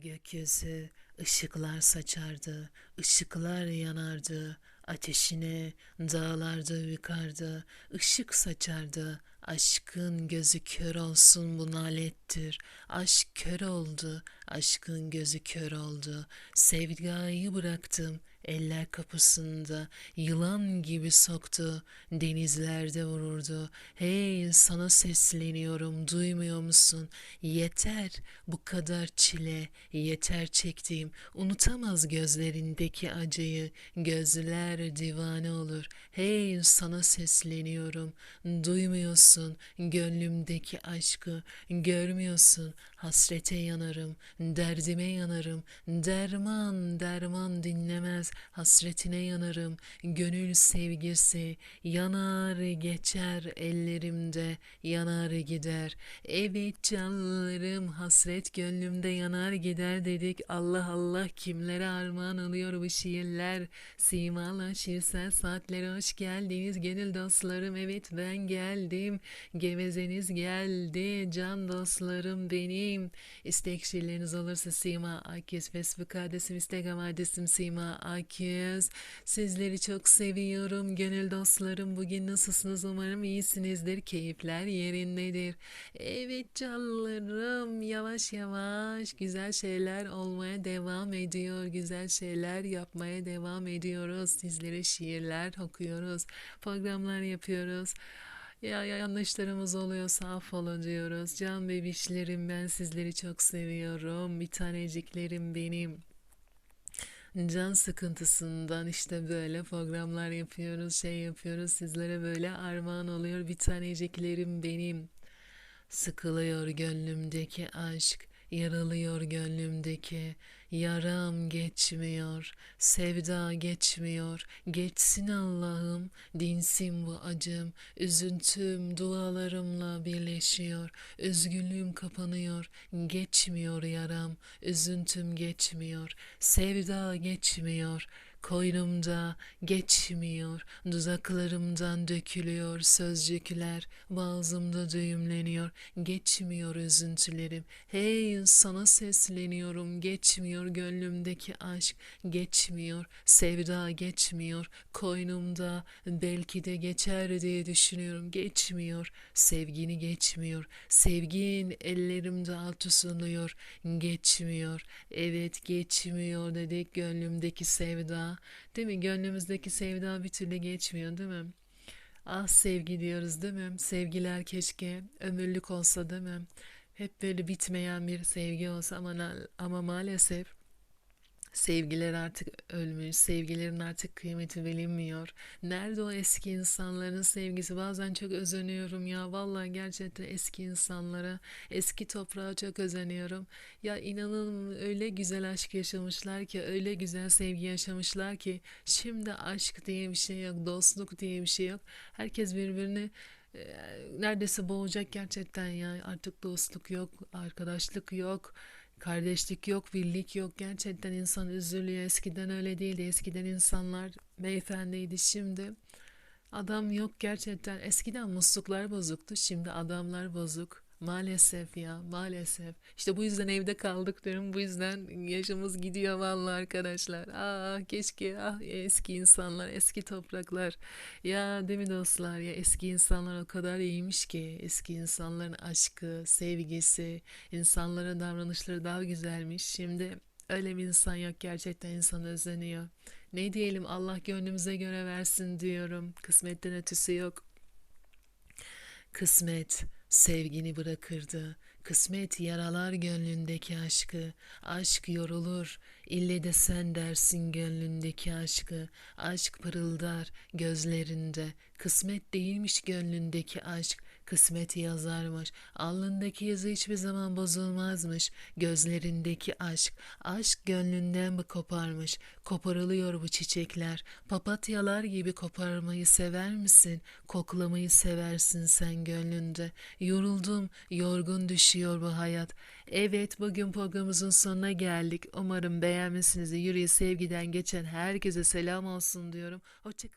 Gökyüzü ışıklar saçardı, ışıklar yanardı, ateşine dağlarda yukarıda ışık saçardı. Aşkın gözü kör olsun bu nalettir. Aşk kör oldu, aşkın gözü kör oldu. Sevdayı bıraktım, eller kapısında. Yılan gibi soktu, denizlerde vururdu. Hey sana sesleniyorum, duymuyor musun? Yeter bu kadar çile, yeter çektiğim. Unutamaz gözlerindeki acıyı, gözler divane olur. Hey sana sesleniyorum, duymuyorsun gönlümdeki aşkı, görmüyorsun hasrete yanarım, derdime yanarım. Derman derman dinlemez, hasretine yanarım. Gönül sevgisi yanar geçer ellerimde, yanar gider. Evet canlarım hasret gönlümde yanar gider dedik. Allah Allah kimlere armağan oluyor bu şiirler. Simalar şiirsel saatlere hoş geldiniz gönül dostlarım. Evet ben geldim. Gevezeniz geldi. Can dostlarım benim. İstek şiirleriniz olursa Sima Aküz Facebook adresim, Instagram adresim Sima Aküz. Sizleri çok seviyorum. Gönül dostlarım bugün nasılsınız? Umarım iyisinizdir. Keyifler yerindedir. Evet canlarım yavaş yavaş güzel şeyler olmaya devam ediyor. Güzel şeyler yapmaya devam ediyoruz. Sizlere şiirler okuyoruz. Programlar yapıyoruz. Ya yanlışlarımız oluyorsa affola diyoruz. Can bebişlerim ben sizleri çok seviyorum. Bir taneciklerim benim. Can sıkıntısından işte böyle programlar yapıyoruz, şey yapıyoruz. Sizlere böyle armağan oluyor. Bir taneciklerim benim. Sıkılıyor gönlümdeki aşk, yaralıyor gönlümdeki yaram geçmiyor, sevda geçmiyor. Geçsin Allah'ım, dinsin bu acım, üzüntüm dualarımla birleşiyor. Üzgünlüğüm kapanıyor, geçmiyor yaram, üzüntüm geçmiyor, sevda geçmiyor. Koynumda geçmiyor, dudaklarımdan dökülüyor sözcükler, boğazımda düğümleniyor, geçmiyor üzüntülerim. Hey sana sesleniyorum, geçmiyor gönlümdeki aşk, geçmiyor, sevda geçmiyor, koynumda belki de geçer diye düşünüyorum, geçmiyor, sevgini geçmiyor, sevgin ellerimde alt ısınıyor, geçmiyor, evet geçmiyor dedik gönlümdeki sevda, Değil mi? Gönlümüzdeki sevda bir türlü geçmiyor değil mi? Ah sevgi diyoruz değil mi? Sevgiler keşke ömürlük olsa değil mi? Hep böyle bitmeyen bir sevgi olsa ama, ama maalesef Sevgiler artık ölmüş, sevgilerin artık kıymeti bilinmiyor. Nerede o eski insanların sevgisi? Bazen çok özeniyorum ya. Vallahi gerçekten eski insanlara, eski toprağa çok özeniyorum. Ya inanın öyle güzel aşk yaşamışlar ki, öyle güzel sevgi yaşamışlar ki şimdi aşk diye bir şey yok, dostluk diye bir şey yok. Herkes birbirini e, neredeyse boğacak gerçekten ya. Artık dostluk yok, arkadaşlık yok. Kardeşlik yok, birlik yok. Gerçekten insan üzülüyor. Eskiden öyle değildi. Eskiden insanlar beyefendiydi. Şimdi adam yok gerçekten. Eskiden musluklar bozuktu. Şimdi adamlar bozuk. Maalesef ya maalesef. İşte bu yüzden evde kaldık diyorum. Bu yüzden yaşımız gidiyor vallahi arkadaşlar. Ah keşke ah eski insanlar, eski topraklar. Ya değil mi dostlar ya eski insanlar o kadar iyiymiş ki. Eski insanların aşkı, sevgisi, insanlara davranışları daha güzelmiş. Şimdi öyle bir insan yok gerçekten insan özleniyor. Ne diyelim Allah gönlümüze göre versin diyorum. Kısmetten ötesi yok. Kısmet sevgini bırakırdı. Kısmet yaralar gönlündeki aşkı. Aşk yorulur, ille de sen dersin gönlündeki aşkı. Aşk pırıldar gözlerinde. Kısmet değilmiş gönlündeki aşk kısmeti yazarmış. Alnındaki yazı hiçbir zaman bozulmazmış. Gözlerindeki aşk, aşk gönlünden mi koparmış? Koparılıyor bu çiçekler. Papatyalar gibi koparmayı sever misin? Koklamayı seversin sen gönlünde. Yoruldum, yorgun düşüyor bu hayat. Evet, bugün programımızın sonuna geldik. Umarım beğenmişsiniz. Yüreği sevgiden geçen herkese selam olsun diyorum. Hoşçakalın.